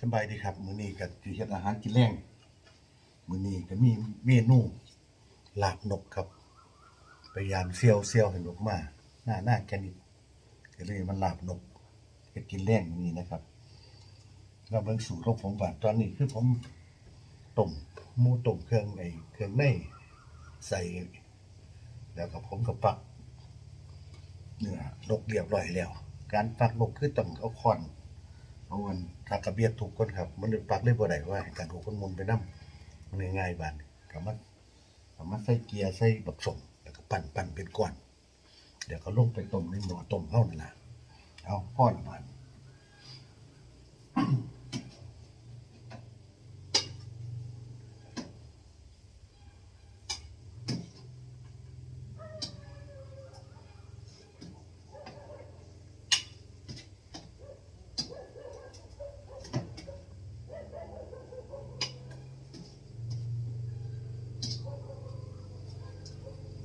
สบายดีครับ มื้อนี้ก็สิเฮ็ดอาหารกินแรงมื้อนี้ก็มีเมนูลาบนกครับพยายามเซียวเซียวให้นกมาหน้าหน้าแค่นี้ก็เลยมันลาบนกเฮ็ดกินแรงนี่นะครับเราเบิ่งสูตรของผมว่าตอนนี้คือผมต้มหมูต้มเครื่องไอ้เครื่องในใส่แล้วก็ผมก็ปักเนื้อนกเรียบร้อยแล้ว การปักนกคือต้องเอาคอน เพราะมันถ้ากระเบียดถูกคนครับ มันปักเลยบ่ได้ว่าให้การถูกคนมุนไปนํมันง่ายๆบานก็มันก็มันใส่เกียร์ใส่บักสมแล้วก็ปั่นปั่นเป็นก้อน เดี๋ยวก็ลงไปต้มในหม้อต้มเฮานั่นล่ะเอาพ่อละบาน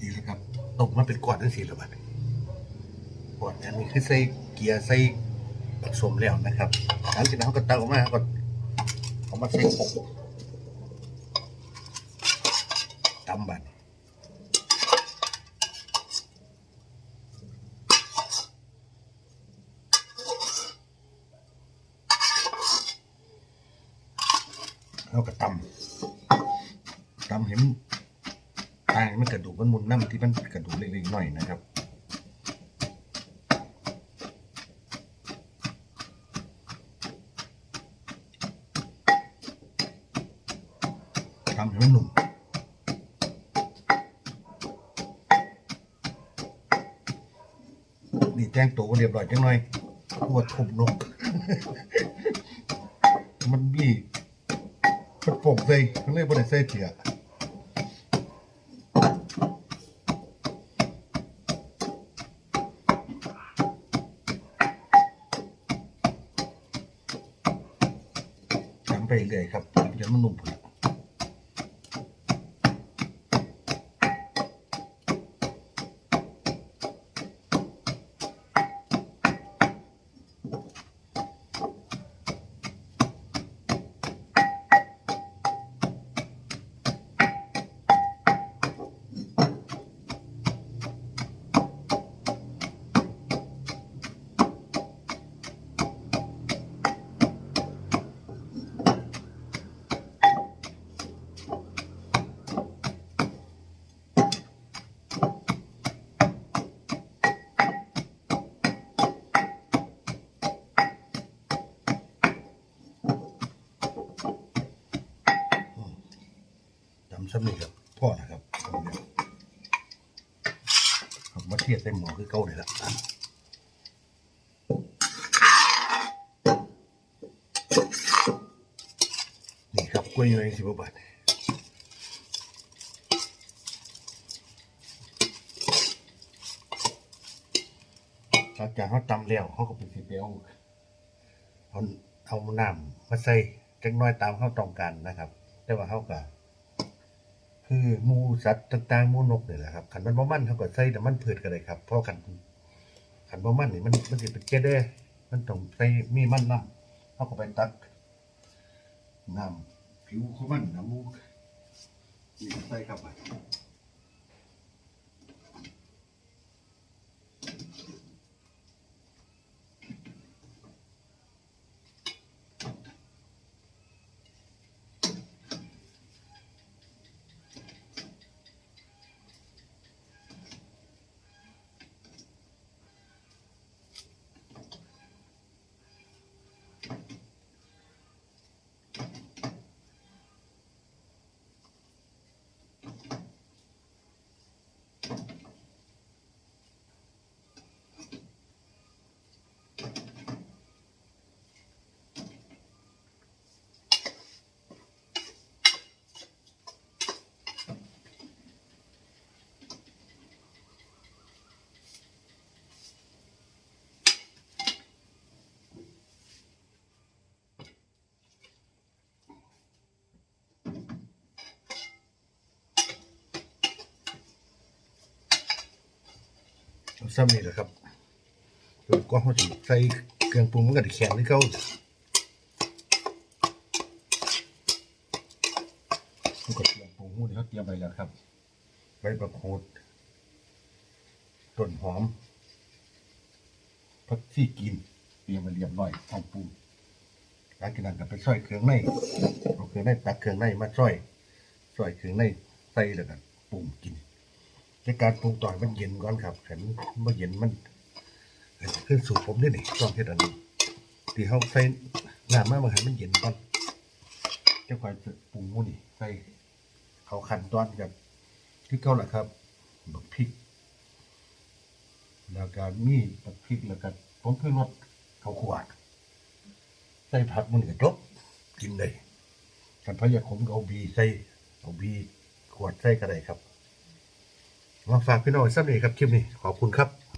นี่แหละครับ ตกมาเป็นก้อนทั้งสี่ละบาทก้อนอันนี้คือใส่เกียร์ใส่ผสมแล้วนะครับหลังจากนั้นเขาก็เตาออกมาเขาก็เอามาใส่ผงตำบันเขาก็ตำตำเห็น ตายมันกระดูกมันมุนน้ำที่มันกระดูกเล็กๆหน่อยนะครับทำให้มันหนุ่มนี่แจ้งตัวเรียบร้อยจังหน่อยปวดทุบนกมันมีมันโป่งใส่มันเลยบริใส่เถีย ไปเรื่อยครับเดี๋ยวมันนุ่มผุน จำสำนึกครับพ่อนะครับผมเนี่ยผมมาเทียบใส่หมอคือเก่าเลยละนี่ครับกล้วยเนยสิบบาทหลังจากเขาตำแล้วเขาก็ไปสิไปเอาเอาเอาน้ำมาใส่จักหน้อยตามเขาต้องการนะครับ แต่ว่าเขาก็ คือหมูสัตว์ต่างๆหมูนกเนี่ยแหละครับขันมันบ่มันเขาก็ใส่แต่มันพืชก็ได้ครับเพราะขันขันบ่มันนี่มันมันจะเป็นเกล็ดเด้มันต้องใส่มีมันน้ำเขาก็ไปตักน้ำผิวของมันน้ำมูนี่ใส่เข้าไป ซ้ำนี่แหละครับจนก็เขาจะใส่เครื่องปรุงมันก็จะแข็งที่เขาทุกกระเทียมปรุงหูนี่เขาเตรียมไปแล้วครับใบประโคดต้นหอมพักที่กินเตรียมมาเรียบร้อยทองปรุงหลังจากนั้นก็ไปซอยเครื่องในเอาเครื่องในตักเครื่องในมาซอยซอยเครื่องในใส่แล้วกันปรุงกิน ในการปรุงต่อยมันเย็นก่อนครับแข็งมันเย็นมันเอ่อขึ้นสูตรผมนี่นี่ต้องเฮ็ดอันนี้ที่เขาใส่น้ำมามาให้มันเย็นก่อนจะคอยปรุงมูนี่ใส่เขาขันตอนกับที่เก่าแหละครับบักพริก แล้วก็มีบักพริกแล้วก็ผมเพิ่งรสข้าขวดใส่ผักมันก็จบกินเลยกันพะยาขมเอาบีใส่เอาบีขวดใส่ก็ได้ครับ มาฝากพี่น้องสักหน่อยครับคลิปนี้ขอบคุณครับ